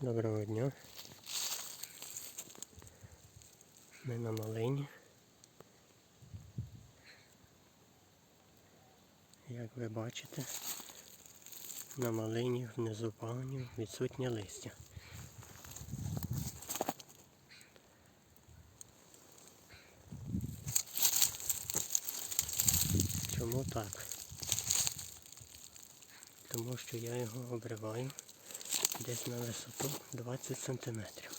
Доброго дня. Ми на малині. Як ви бачите, на малині внизу пагонів відсутнє листя. Чому так? Тому що я його обриваю десь на висоту 20 сантиметрів.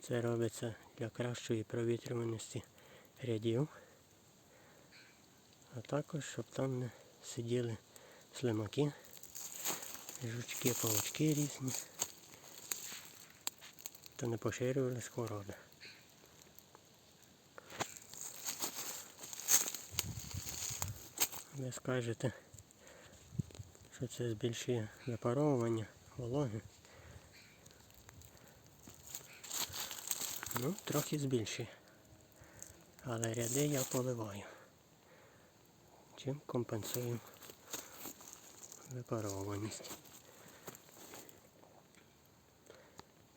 Це робиться для кращої провітрюваності рядів, а також, щоб там не сиділи слимаки, жучки, павучки різні, та не поширювались хвороби. Ви скажете, що це збільшує випаровування вологи. Ну, трохи збільшує. Але ряди я поливаю. Чим компенсую випарованість.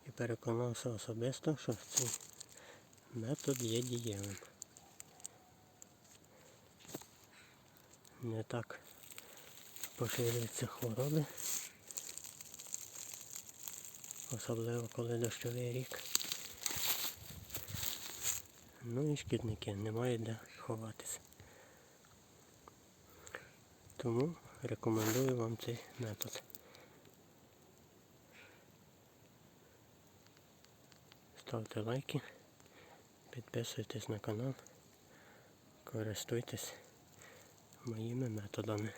І переконався особисто, що цей метод є дієвим. Не так поширюються хвороби. Особливо коли дощовий рік. Ну і шкідники, немає де ховатися. Тому рекомендую вам цей метод. Ставте лайки, підписуйтесь на канал, користуйтесь моїми методами.